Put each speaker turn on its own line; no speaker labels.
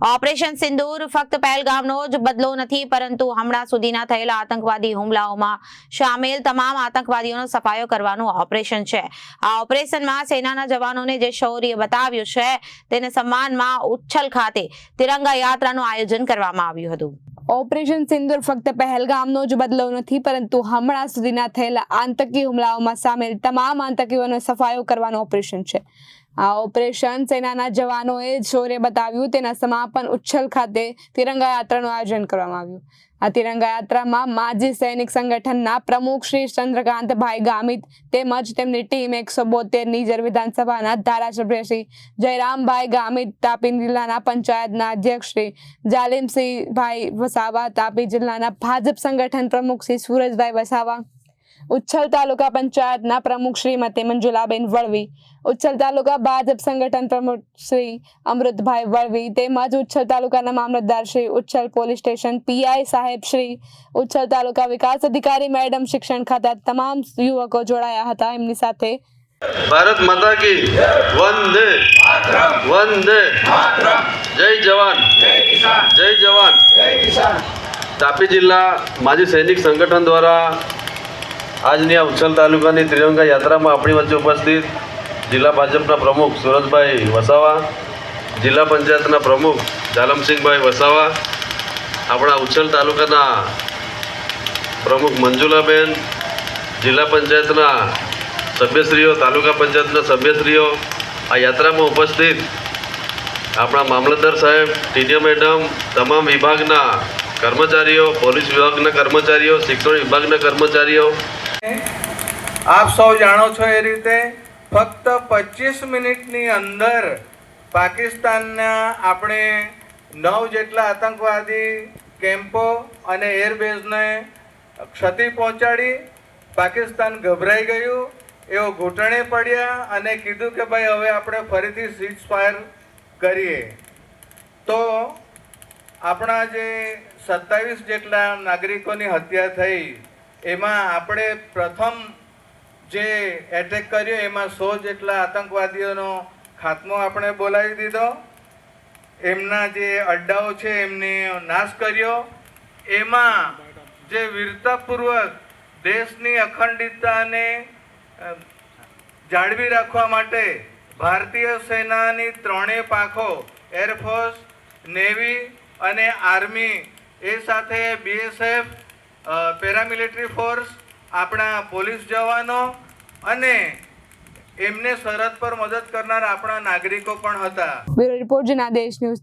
Operation સિંદૂર ફક્ત પહેલગામનો જ બદલો નથી, પરંતુ હમણાં સુધીના થયેલા આતંકવાદી હુમલાઓમાં સામેલ તમામ આતંકવાદીઓનો સફાયો કરવાનું ઓપરેશન છે. આ ઓપરેશનમાં સેનાના જવાનોને જે શૌર્ય બતાવ્યું છે, તેને સન્માનમાં ઉચ્છલ ખાતે તિરંગા યાત્રાનું આયોજન કરવામાં આવ્યું હતું.
ઓપરેશન સિંદૂર ફક્ત પહેલગામનો જ બદલો નથી, પરંતુ હમણાં સુધીના થયેલા આતંકી હુમલાઓમાં સામેલ તમામ આતંકીઓનો સફાયો કરવાનું ઓપરેશન છે. આ ઓપરેશન સેનાના જવાનોએ શૌર્ય બતાવ્યું, તેના સમાપન ઉચ્છલ ખાતે તિરંગા યાત્રાનું આયોજન કરવામાં આવ્યું. આ તિરંગા યાત્રામાં માજી સૈનિક સંગઠનના પ્રમુખ શ્રી ચંદ્રકાંતભાઈ ગામિત તેમજ તેમની ટીમ એકસો બોતેર જર વિધાનસભાના ધારાસભ્ય શ્રી જયરામભાઈ ગામિત, તાપી જિલ્લાના પંચાયતના અધ્યક્ષ શ્રી જાલિમસિંહભાઈ વસાવા, તાપી જિલ્લાના ભાજપ સંગઠન પ્રમુખ શ્રી સુરજભાઈ વસાવા ઉચ્છલ તાલુકા પંચાયતના પ્રમુખ શ્રીમતી મંજુલાબેન વળવી, ઉચ્છલ તાલુકા ભાજપ સંગઠન પ્રમુખ શ્રી અમૃતભાઈ વળવી તેમજ ઉચ્છલ તાલુકાના mamlatdar Shri Uchchhal police station PI સાહેબ શ્રી, ઉચ્છલ તાલુકા વિકાસ અધિકારી મેડમ શિક્ષણ ખાતા તમામ યુવકો જોડાયા હતા. એમની સાથે
ભારત માતા કી વંદે વંદે. જય જવાન જય જવાન. તાપી જિલ્લા માજી સૈનિક સંગઠન દ્વારા આજની આ ઉચ્છલ તાલુકાની ત્રિરંગા યાત્રામાં આપણી વચ્ચે ઉપસ્થિત જિલ્લા ભાજપના પ્રમુખ સુરજભાઈ વસાવા, જિલ્લા પંચાયતના પ્રમુખ જાલમસિંહભાઈ વસાવા, આપણા ઉચ્છલ તાલુકાના પ્રમુખ મંજુલાબેન, જિલ્લા પંચાયતના સભ્યશ્રીઓ, તાલુકા પંચાયતના સભ્યશ્રીઓ, આ યાત્રામાં ઉપસ્થિત આપણા મામલતદાર સાહેબ, ટીડીઓ મેડમ, તમામ વિભાગના કર્મચારીઓ, પોલીસ વિભાગના કર્મચારીઓ, શિક્ષણ વિભાગના કર્મચારીઓ
આપ સૌ જાણો છો એ રીતે ફક્ત પચીસ મિનિટની અંદર પાકિસ્તાનના આપણે નવ જેટલા આતંકવાદી કેમ્પો અને એરબેઝને ક્ષતિ પહોંચાડી, પાકિસ્તાન ગભરાઈ ગયું, એઓ ઘૂંટણે પડ્યા અને કીધું કે ભાઈ હવે આપણે ફરીથી સીઝ ફાયર કરીએ. તો આપણા જે સત્તાવીસ જેટલા નાગરિકોની હત્યા થઈ એમાં આપણે પ્રથમ જે એટેક કર્યો, એમાં સો જેટલા આતંકવાદીઓનો ખાત્મો આપણે બોલાવી દીધો. એમના જે અડ્ડાઓ છે, એમને નાશ કર્યો. એમાં જે વીરતાપૂર્વક દેશની અખંડિતતાને જાળવી રાખવા માટે ભારતીય સેનાની ત્રણેય પાંખો એરફોર્સ નેવી અને આર્મી એ સાથે બીએસએફ પેરામિલિટરી ફોર્સ, આપણા પોલીસ જવાનો અને એમને સરહદ પર મદદ કરનાર આપણા નાગરિકો પણ હતા.
Bureau report Janadesh news